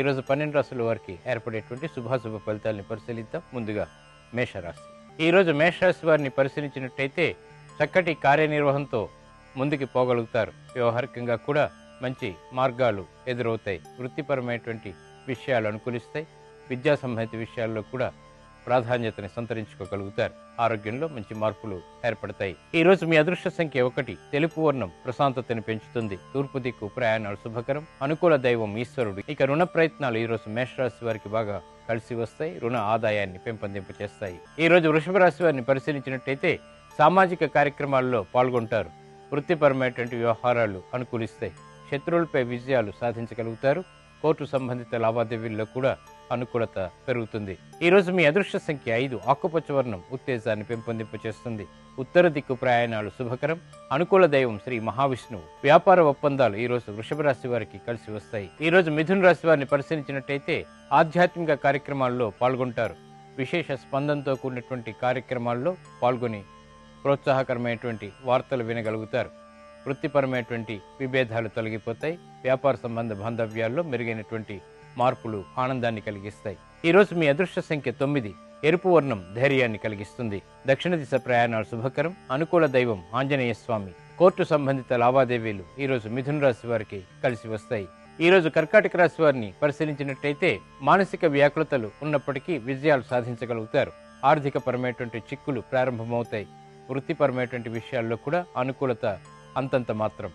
ఈరోజు పన్నెండు రాసుల వారికి ఏర్పడేటువంటి శుభాశుభ ఫలితాలని పరిశీలిద్దాం. ముందుగా మేషరాశి. ఈరోజు మేషరాశి వారిని పరిశీలించినట్టయితే చక్కటి కార్యనిర్వహణతో ముందుకు పోగలుగుతారు. వ్యవహారికంగా కూడా మంచి మార్గాలు ఎదురవుతాయి. వృత్తిపరమైనటువంటి విషయాలు అనుకూలిస్తాయి. విద్యా సంబంధిత విషయాల్లో కూడా ప్రాధాన్యతని సంతరించుకోగలుగుతారు. ఆరోగ్యంలో మంచి మార్పులు ఏర్పడతాయి. ఈ రోజు మీ అదృష్ట సంఖ్య ఒకటి తెలుపు వర్ణం ప్రశాంతతని పెంచుతుంది. తూర్పు దిక్కు ప్రయాణాలు శుభకరం. అనుకూల దైవం ఈశ్వరుడు. ఇక రుణ ప్రయత్నాలు ఈ రోజు మేషరాశి వారికి బాగా కలిసి వస్తాయి. రుణ ఆదాయాన్ని పెంపొందింపు చేస్తాయి. ఈ రోజు వృషభ రాశి వారిని పరిశీలించినట్టయితే సామాజిక కార్యక్రమాల్లో పాల్గొంటారు. వృత్తిపరమైనటువంటి వ్యవహారాలు అనుకూలిస్తాయి. శత్రువులపై విజయాలు సాధించగలుగుతారు. కోర్టు సంబంధిత లావాదేవీల్లో కూడా అనుకూలత పెరుగుతుంది. ఈ రోజు మీ అదృష్ట సంఖ్య ఐదు ఆకుపచ్చ వర్ణం ఉత్తేజాన్ని పెంపొందింపచేస్తుంది. ఉత్తర దిక్కు ప్రయాణాలు శుభకరం. అనుకూల దైవం శ్రీ మహావిష్ణువు వ్యాపార ఒప్పందాలు ఈరోజు వృషభ రాశి వారికి కలిసి వస్తాయి. ఈ రోజు మిథున రాశి వారిని పరిశీలించినట్టయితే ఆధ్యాత్మిక కార్యక్రమాల్లో పాల్గొంటారు. విశేష స్పందనతో కూడినటువంటి కార్యక్రమాల్లో పాల్గొని ప్రోత్సాహకరమైనటువంటి వార్తలు వినగలుగుతారు. వృత్తిపరమైనటువంటి విభేదాలు తొలగిపోతాయి. వ్యాపార సంబంధ బాంధవ్యాల్లో మెరుగైనటువంటి మార్పులు ఆనందాన్ని కలిగిస్తాయి. ఈరోజు మీ అదృష్ట సంఖ్య తొమ్మిది. ఎరుపు వర్ణం ధైర్యాన్ని కలిగిస్తుంది. దక్షిణ దిశ ప్రయాణాలు శుభకరం. అనుకూల దైవం ఆంజనేయ స్వామి. కోర్టు సంబంధిత లావాదేవీలు ఈరోజు మిథున రాశి వారికి కలిసి వస్తాయి. ఈరోజు కర్కాటక రాశి వారిని పరిశీలించినట్టయితే మానసిక వ్యాకులతలు ఉన్నప్పటికీ విజయాలు సాధించగలుగుతారు. ఆర్థిక పరమైనటువంటి చిక్కులు ప్రారంభమవుతాయి. వృత్తిపరమైనటువంటి విషయాల్లో కూడా అనుకూలత అంతంత మాత్రం.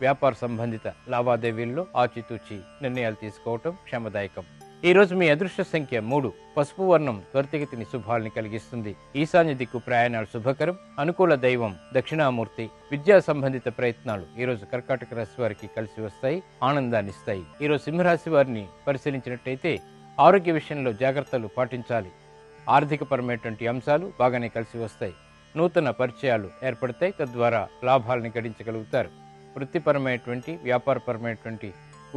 వ్యాపార సంబంధిత లావాదేవీల్లో ఆచితూచి నిర్ణయాలు తీసుకోవటం క్షమదాయకం. ఈరోజు మీ అదృష్ట సంఖ్య మూడు. పసుపు వర్ణం త్వరితగతిని శుభాలని కలిగిస్తుంది. ఈశాన్య దిక్కు ప్రయాణాలు శుభకరం. అనుకూల దైవం దక్షిణామూర్తి విద్యా సంబంధిత ప్రయత్నాలు ఈరోజు కర్కాటక రాశి వారికి కలిసి వస్తాయి ఆనందాన్ని ఇస్తాయి. ఈ రోజు సింహరాశి వారిని పరిశీలించినట్టయితే ఆరోగ్య విషయంలో జాగ్రత్తలు పాటించాలి. ఆర్థిక పరమైనటువంటి అంశాలు బాగానే కలిసి వస్తాయి. నూతన పరిచయాలు ఏర్పడతాయి తద్వారా లాభాలను గడించగలుగుతారు వృత్తిపరమైనటువంటి వ్యాపారపరమైనటువంటి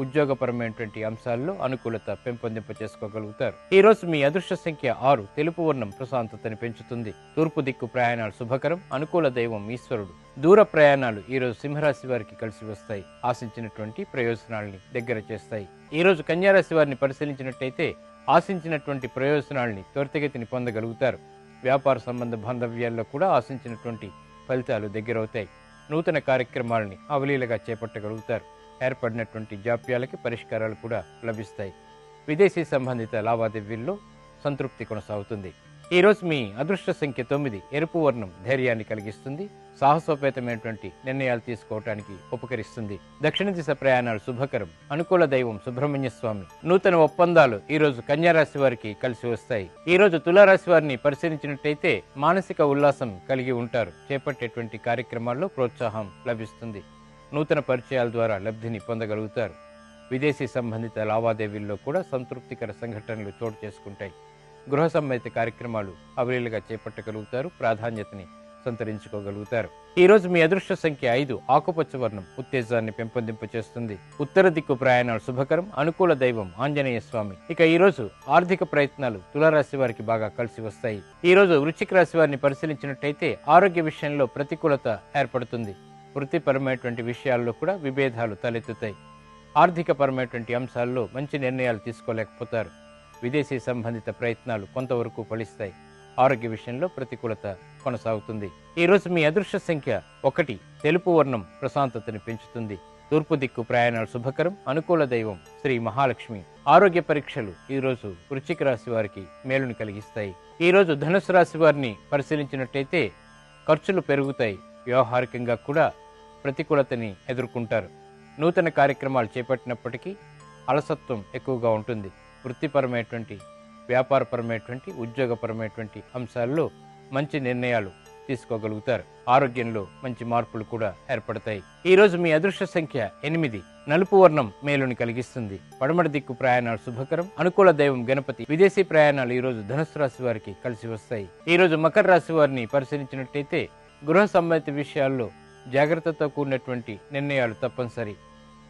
ఉద్యోగపరమైనటువంటి అంశాల్లో అనుకూలత పెంపొందింప చేసుకోగలుగుతారు ఈ రోజు మీ అదృష్ట సంఖ్య ఆరు తెలుపు వర్ణం ప్రశాంతతని పెంచుతుంది. తూర్పు దిక్కు ప్రయాణాలు శుభకరం అనుకూల దైవం ఈశ్వరుడు. దూర ప్రయాణాలు ఈ రోజు సింహరాశి వారికి కలిసి వస్తాయి. ఆశించినటువంటి ప్రయోజనాల్ని దగ్గర చేస్తాయి. ఈ రోజు కన్యారాశి వారిని పరిశీలించినట్టయితే ఆశించినటువంటి ప్రయోజనాల్ని త్వరితగతిని పొందగలుగుతారు. వ్యాపార సంబంధ బాంధవ్యాల్లో కూడా ఆశించినటువంటి ఫలితాలు దగ్గరవుతాయి. నూతన కార్యక్రమాలని అవలీలగా చేపట్టగలుగుతారు. ఏర్పడినటువంటి జాప్యాలకి పరిష్కారాలు కూడా లభిస్తాయి. విదేశీ సంబంధిత లావాదేవీల్లో సంతృప్తి కొనసాగుతుంది. ఈరోజు మీ అదృష్ట సంఖ్య తొమ్మిది ఎరుపు వర్ణం ధైర్యాన్ని కలిగిస్తుంది. సాహసోపేతమైనటువంటి నిర్ణయాలు తీసుకోవటానికి ఉపకరిస్తుంది. దక్షిణ దిశ ప్రయాణాలు శుభకరం. అనుకూల దైవం సుబ్రహ్మణ్య స్వామి. నూతన ఒప్పందాలు ఈ రోజు కన్యారాశి వారికి కలిసి వస్తాయి. ఈ రోజు తులారాశి వారిని పరిశీలించినట్టయితే మానసిక ఉల్లాసం కలిగి ఉంటారు. చేపట్టేటువంటి కార్యక్రమాల్లో ప్రోత్సాహం లభిస్తుంది. నూతన పరిచయాల ద్వారా లబ్ధిని పొందగలుగుతారు. విదేశీ సంబంధిత లావాదేవీల్లో కూడా సంతృప్తికర సంఘటనలు చోటు చేసుకుంటాయి. గృహ సంబంధిత కార్యక్రమాలు అవలీలుగా చేపట్టగలుగుతారు ప్రాధాన్యతని సంతరించుకోగలుగుతారు. ఈరోజు మీ అదృష్ట సంఖ్య ఐదు ఆకుపచ్చ వర్ణం ఉత్తేజాన్ని పెంపొందింపచేస్తుంది. ఉత్తర దిక్కు ప్రయాణాలు శుభకరం అనుకూల దైవం ఆంజనేయ స్వామి. ఇక ఈరోజు ఆర్థిక ప్రయత్నాలు తులారాశి వారికి బాగా కలిసి వస్తాయి. ఈ రోజు వృశ్చిక రాశి వారిని పరిశీలించినట్టయితే ఆరోగ్య విషయంలో ప్రతికూలత ఏర్పడుతుంది. వృత్తిపరమైనటువంటి విషయాల్లో కూడా విభేదాలు తలెత్తుతాయి. ఆర్థిక పరమైనటువంటి అంశాల్లో మంచి నిర్ణయాలు తీసుకోలేకపోతారు. విదేశీ సంబంధిత ప్రయత్నాలు కొంతవరకు ఫలిస్తాయి. ఆరోగ్య విషయంలో ప్రతికూలత కొనసాగుతుంది. ఈరోజు మీ అదృష్ట సంఖ్య ఒకటి. తెలుపు వర్ణం ప్రశాంతతని పెంచుతుంది. తూర్పు దిక్కు ప్రయాణాలు శుభకరం. అనుకూల దైవం శ్రీ మహాలక్ష్మి. ఆరోగ్య పరీక్షలు ఈరోజు వృశ్చిక రాశి వారికి మేలుని కలిగిస్తాయి. ఈరోజు ధనుసు రాశి వారిని పరిశీలించినట్టయితే ఖర్చులు పెరుగుతాయి. వ్యవహారికంగా కూడా ప్రతికూలతని ఎదుర్కొంటారు. నూతన కార్యక్రమాలు చేపట్టినప్పటికీ అలసత్వం ఎక్కువగా ఉంటుంది. వృత్తిపరమైనటువంటి వ్యాపారపరమైనటువంటి ఉద్యోగపరమైనటువంటి అంశాల్లో మంచి నిర్ణయాలు తీసుకోగలుగుతారు. ఆరోగ్యంలో మంచి మార్పులు కూడా ఏర్పడతాయి. ఈరోజు మీ అదృష్ట సంఖ్య ఎనిమిది. నలుపు వర్ణం మేలుని కలిగిస్తుంది. పడమటి దిక్కు ప్రయాణాలు శుభకరం. అనుకూల దైవం గణపతి. విదేశీ ప్రయాణాలు ఈ రోజు ధనుసు రాశి వారికి కలిసి వస్తాయి. ఈ రోజు మకర రాశి వారిని పరిశీలించినట్టయితే గృహ సంబంధిత విషయాల్లో జాగ్రత్తతో కూడినటువంటి నిర్ణయాలు తప్పనిసరి.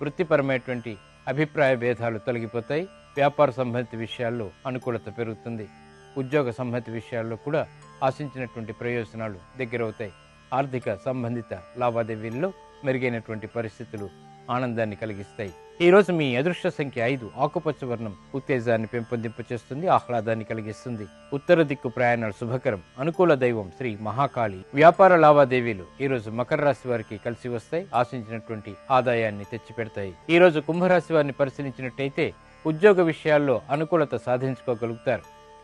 వృత్తిపరమైనటువంటి అభిప్రాయ భేదాలు తొలగిపోతాయి. వ్యాపార సంబంధిత విషయాల్లో అనుకూలత పెరుగుతుంది. ఉద్యోగ సంబంధిత విషయాల్లో కూడా ఆశించినటువంటి ప్రయోజనాలు దగ్గరవుతాయి. ఆర్థిక సంబంధిత లావాదేవీల్లో మెరుగైనటువంటి పరిస్థితులు ఆనందాన్ని కలిగిస్తాయి. ఈ రోజు మీ అదృష్ట సంఖ్య ఐదు ఆకుపచ్చ వర్ణం ఉత్తేజాన్ని పెంపొందింపచేస్తుంది ఆహ్లాదాన్ని కలిగిస్తుంది. ఉత్తర దిక్కు ప్రయాణాలు శుభకరం. అనుకూల దైవం శ్రీ మహాకాళి. వ్యాపార లావాదేవీలు ఈరోజు మకర రాశి వారికి కలిసి వస్తాయి ఆశించినటువంటి ఆదాయాన్ని తెచ్చిపెడతాయి. ఈ రోజు కుంభరాశి వారిని పరిశీలించినట్టయితే ఉద్యోగ విషయాల్లో అనుకూలత సాధించుకోగలుగుతారు.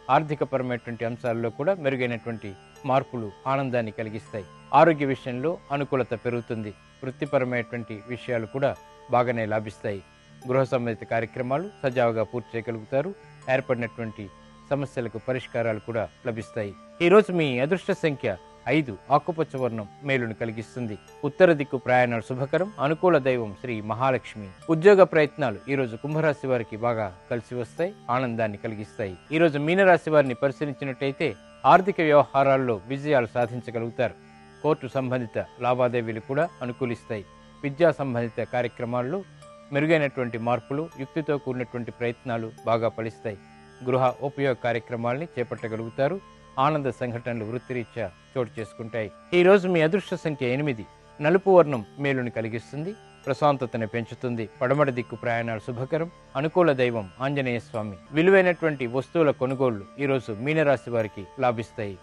ఆర్థికపరమైనటువంటి అంశాల్లో కూడా మెరుగైనటువంటి మార్పులు ఆనందాన్ని కలిగిస్తాయి. ఆరోగ్య విషయంలో అనుకూలత పెరుగుతుంది. వృత్తిపరమైనటువంటి విషయాలు కూడా బాగానే లాభిస్తాయి. గృహ సంబంధిత కార్యక్రమాలు సజావుగా పూర్తి చేయగలుగుతారు. ఏర్పడినటువంటి సమస్యలకు పరిష్కారాలు కూడా లభిస్తాయి. ఈరోజు మీ అదృష్ట సంఖ్య ఐదు ఆకుపచ్చ వర్ణం మేలును కలిగిస్తుంది. ఉత్తర దిక్కు ప్రయాణాలు శుభకరం అనుకూల దైవం శ్రీ మహాలక్ష్మి. ఉద్యోగ ప్రయత్నాలు ఈరోజు కుంభరాశి వారికి బాగా కలిసి వస్తాయి ఆనందాన్ని కలిగిస్తాయి. ఈ రోజు మీనరాశి వారిని పరిశీలించినట్టయితే ఆర్థిక వ్యవహారాల్లో విజయాలు సాధించగలుగుతారు. కోర్టు సంబంధిత లావాదేవీలు కూడా అనుకూలిస్తాయి. విద్యా సంబంధిత కార్యక్రమాల్లో మెరుగైనటువంటి మార్పులు యుక్తితో కూడినటువంటి ప్రయత్నాలు బాగా ఫలిస్తాయి. గృహ ఉపయోగ కార్యక్రమాల్ని చేపట్టగలుగుతారు. ఆనంద సంఘటనలు వృత్తిరీత్యా చోటు చేసుకుంటాయి. ఈ రోజు మీ అదృష్ట సంఖ్య ఎనిమిది. నలుపు వర్ణం మేలుని కలిగిస్తుంది ప్రశాంతతను పెంచుతుంది పడమట దిక్కు ప్రయాణాలు శుభకరం అనుకూల దైవం ఆంజనేయ స్వామి. విలువైనటువంటి వస్తువుల కొనుగోళ్ళు ఈరోజు మీనరాశి వారికి లాభిస్తాయి.